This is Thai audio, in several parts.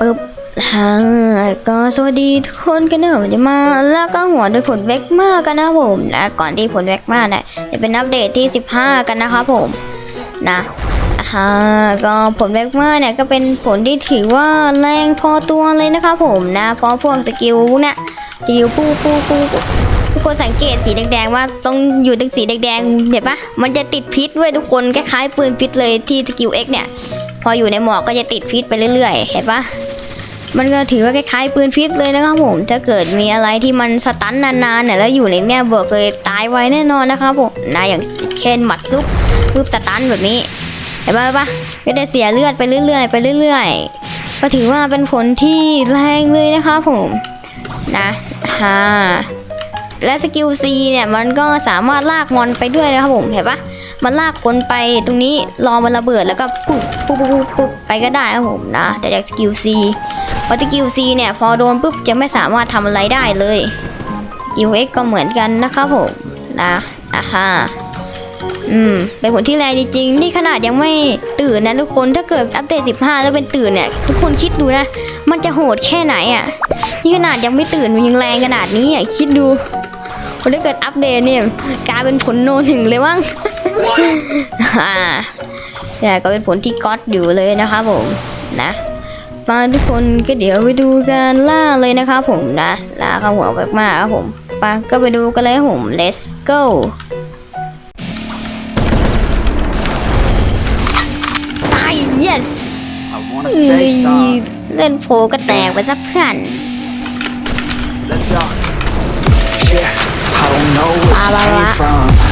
ปึ๊บฮ่าก็สวัสดีทุกคนกันนะผมจะมาแล้วก็หัวด้วยผลเวกมากันนะผมนะก่อนที่ผลเวกมาเนี่ยจะเป็นอัปเดตที่ 15 กันนะครับผมนะฮ่าก็ผลเวกมาเนี่ยก็เป็นผลที่ถือว่าแรงพอตัวเลยนะครับผมนะเพราะพวกสกิลเนี่ยจะอยู่ปูปูปูทุกคนสังเกตสีแดงๆว่าต้องอยู่ตรงสีแดงๆเห็นปะมันจะติดพิษด้วยทุกคนคล้ายๆปืนพิษเลยที่สกิล X เนี่ย พออยู่ในหมอกก็จะติดพิษไปเรื่อยๆ เห็นปะมันก็ถือว่าคล้ายๆปืนพิษเลยนะครับผม ถ้าเกิดมีอะไรที่มันสตันนานๆเนี่ยแล้วอยู่ในเนี่ยเบิกเลยตายไวแน่นอนนะครับผมนะอย่างเช่นหมัดซุปรูปสตันแบบนี้เห็นปะเห็นปะก็ได้เสียเลือดไปเรื่อยๆไปเรื่อยๆ ก็ถือว่าเป็นผลที่แรงเลยนะครับผมนะฮะและสกิล C เนี่ยมันก็สามารถลากมอนไปด้วยนะครับผมเห็นปะ มันลากคนไปตรงนี้รอมันระเบิดแล้วก็ปุ๊บปุ๊บปุ๊บปุ๊บไปก็ได้ครับผมนะ แต่จากสกิล C เพราะสกิล C เนี่ยพอโดนปุ๊บจะไม่สามารถทำอะไรได้เลยสกิล X ก็เหมือนกันนะครับผมนะอ่าฮะอืมเป็นผลที่แรงจริงๆ นี่ขนาดยังไม่ตื่นนะทุกคนถ้าเกิดอัปเดต 15 แล้วเป็นตื่นเนี่ย ทุกคนคิดดูนะ มันจะโหดแค่ไหนอะ นี่ขนาดยังไม่ตื่นมันยังแรงขนาดนี้อะ คิดดูคนถ้าเกิดอัปเดตเนี่ยกลายเป็นผลโนหนึ่งเลยมั้ง อ่าเนี่ยก็เป็นผลที่ก๊อตอยู่เลยนะครับผมนะมาทุกคนก็เดี๋ยวไปดูกันล่าเลยนะครับผมนะล่าข้าวหัวแบบมากครับผมไปก็ไปดูกันเลยครับผม let's go ตาย yes I wanna เอ้ say ย something. เล่นโผก็แตกไปซะเพื่อน Let's go. Yeah, I don't know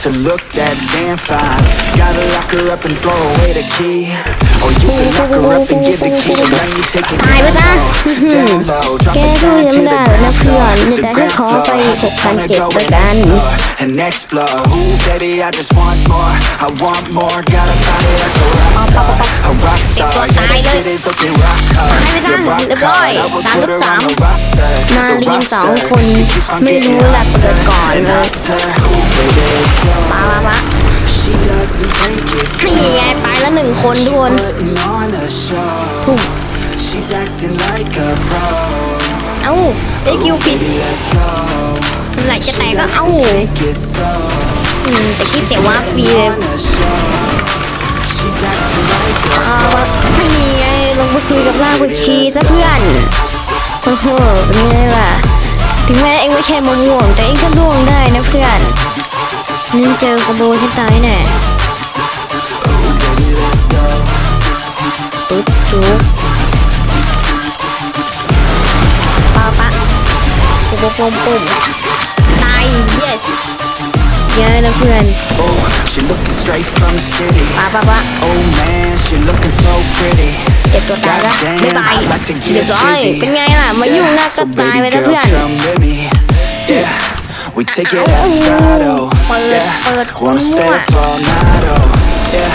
to look that damn fine. Gotta lock her up and throw away the key. Or you can lock her up and give the key She lets you take it down. Low, down low Drop it down to the ground floor. The ground floor, I just wanna go and explore And explore. Ooh, baby, I just want more. I want more, gotta find it like a A yeah, the shit is looking rock hard. You're rock hard, I will put her on the roster. The roster, she keeps on getting hotter. And hotter. Ooh, baby, มามามา She doesn't take it นี่ slow. ไงไปแล้วหนึ่งคนทุกคน Putting on a show. She's acting like a pro. เอ้าได้คิวผิด Baby, let's go. ไหลจะแตกก็ Doesn't เอ้า take it slow. อืมแต่คิดเสียว่าฟรีเลย On a show. She's acting like a เอาวะนี่ไงลงไปคุยกับล่างกุชีซะเพื่อนโอ้โหเป็นไงล่ะ ถึงแม้เองไม่ใช่มะม่วงแต่เองก็ร่วงได้นะเพื่อน นี่เจอกระโบฉันตายแน่ปึ๊บจุ๊บปาปะปุ๊บปุ๊บปุ๊บตาย yes เยอะนะเพื่อน she looking straight from the city. ปาปะปะ Oh man, she looking so pretty. เจ็บตัวตายละไม่ตายเรีย get บร้อยเป็นไงล่ะ มายุ่งหน้าก็ตายไปแล้วเพื่อน We take it outside, oh Yeah, wanna stay up all night, oh. Yeah.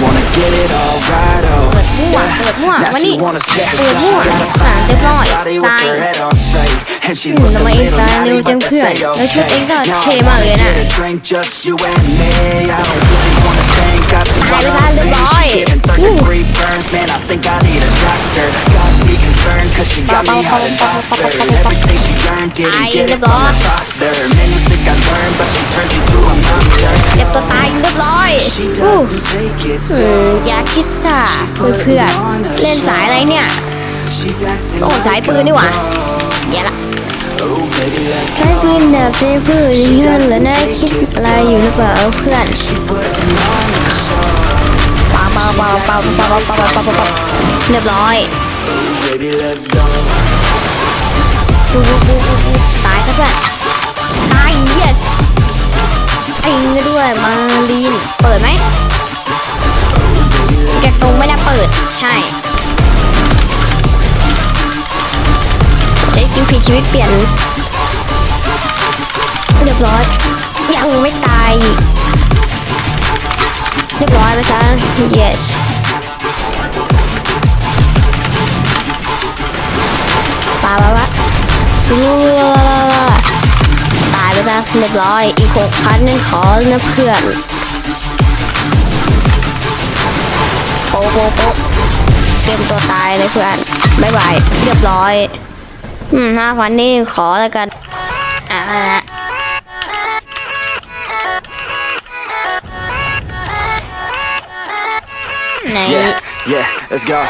Wanna get it all right, oh. เปิดมั่วเปิดมั่ววันนี้เปิดมั่วสามเรียบร้อยตาย her head on straight. And she อืม looks ทำ a ไมเอง little ตายเร็ว naughty, จัง but เพื่อน that's แล้วชุดเองก็ a-okay. Now เท่ I มากเลย wanna นะ get a drink, just you and me. I don't really wanna think, I just ตายไป wanna ซะเรียบ lean. ร้อย She giving third อู้ degree burns, man, I think I need a doctor. Got me concerned, cause she got me hot and bothered. Everything she learned, didn't get it from her father. Many think I learned, but she turns me to a monster. เจ็บตัวตายเรียบร้อย She อู้ doesn't take it อืม slow. อย่าคิดซ่าเพื่อนๆเล่นสายอะไรเนี่ย She's acting โอ้ like สายปืน a นี่หว่า pro. อย่าละ Oh, baby, let's ใช้ปืนแบบเจ๊เพื่อนเพื่อนแล้วนะคิดอะไรอยู่หรือเปล่าเพื่อนเปาเปาเปาเปาเปาเปาเปาเปาเปาเปาเรียบร้อยดูดูดูดูดูตายซะเพื่อนตาย yes ไอ้เงด้วยมาลีนเปิดไหมแกตรงไม่ได้เปิดใช่ได้กินผิดชีวิตเปลี่ยน บร้อยยังไม่ตายอีกเรียบร้อยไปซะ yes ปาปะวะตายไปซะเรียบร้อย อีกหกพันนั่ขอนะเพื่อนโป๊ะโป๊ะโป๊ะเตรียมตัวตายเลยเพื่อนบายบาย เรียบร้อย อืมห้าพันนี่ขอแล้วกัน อ่า tonight. Yeah, yeah, let's go.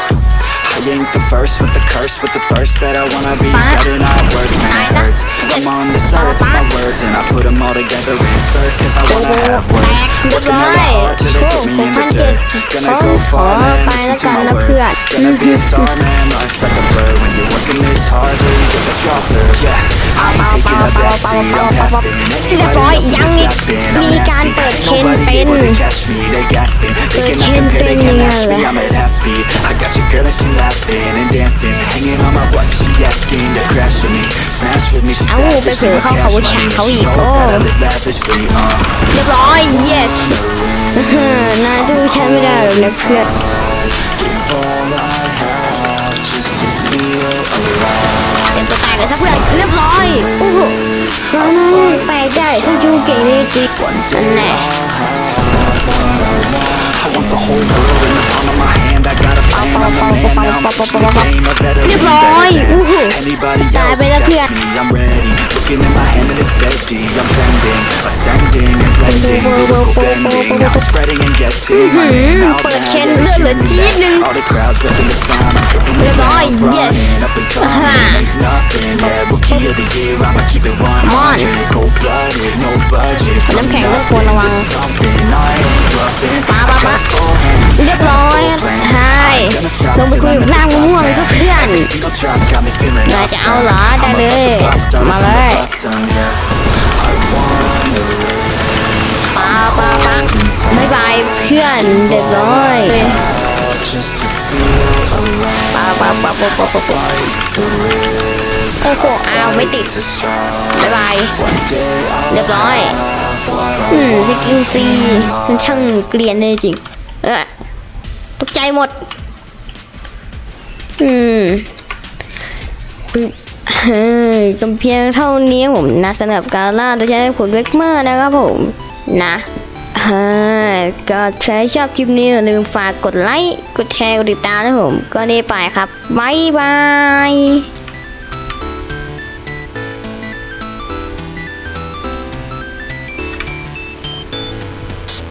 I ain't the first with the curse, with the thirst that I wanna be better, not worse, man, it hurts. I'm on this earth with my words, and I put them all together, insert, cause I wanna have worth. Working hella hard till they put me in the dirt. Gonna go far, man, listen to my words. Gonna be a star, man, life's like a bird. When you're working this hard, till you get the straw, sir. Yeah, I ain't taking a back seat, I'm passing. Anybody else who's rapping, I'm nasty. Nobody here to catch me, they gasping. They cannot compare, they can't I'm at half speed. I got your girl and she laughing and dancing, hanging on my butt. She asking to crash with me, smash with me. She เอ้า said ไป that เผล she อ was เข้าเขา cash ฉาก money. เขา She อีกโอ้ knows that I live lavishly. Uh. เรียบร้อย yes นายตู้ฉันไม่ได้หรอกนะเพื่อน Give all I have just to feel alive. เต็มตัวแตกเลยซะเพื่อนเรียบร้อยโอ้โหน้องๆแปลกได้ถ้าจูเก่งเลยจริงนั่นแหละ I want the whole world in the palm of my hand. I got a plan. I'm the man now. I'm pushing the game. A better เรียบ living ร้อย better อู้หู than anybody ตาย else. ไปแล้วเพื่อน Just me. I'm ready. Looking in my hand and it's steady. I'm trending, ascending and blending. Lyrical bending. Now I'm spreading and getting my name out เปิด now. เคน Yeah, เลือดเหลือ hearing จี๊ด that. หนึ่ง All the crowds repping the sound. I'm hitting the เรียบร้อย ground yes running. Up and coming. Aha. Ain't nothing. Yeah, rookie of the year. I'ma keep it 100. Cold blooded, no budget. น้ำแข็งรบกวนระวัง Something I ain't bluffing. ปะปะปะ เรียบร้อยใช่ลงไปคุยกับร่างมะม่วงก็เพื่อนนายจะเอาเหรอได้เลย มาเลยปาปาปาบายบายเพื่อนเรียบร้อย Just to feel alive, ปาปาปาปาปาปาปา fight to live. โอ้โหอ้าวไม่ติด To strong. บายบาย One day I'll เรียบร้อย have what I อืมสกิลซีมันช่างเกลียนเลยจริง เออ ตกใจหมด อืมปึ๊บเฮ้ยก็เพียงเท่านี้ผมนะสำหรับการล่าตัวใช้ผลเวกเมอร์นะครับผมนะฮ้ก็ใครชอบคลิปนี้อย่าลืมฝากกดไลค์ กดแชร์ กดติดตามนะผม ก็ได้ไปครับ บ๊ายบาย